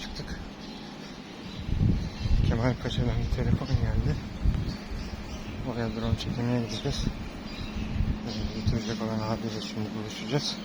Çıktık. Kemal Paşa'dan bir telefon geldi. Oraya drone çekmeye gideceğiz. Ee, Götürecek olan abiyle şimdi buluşacağız.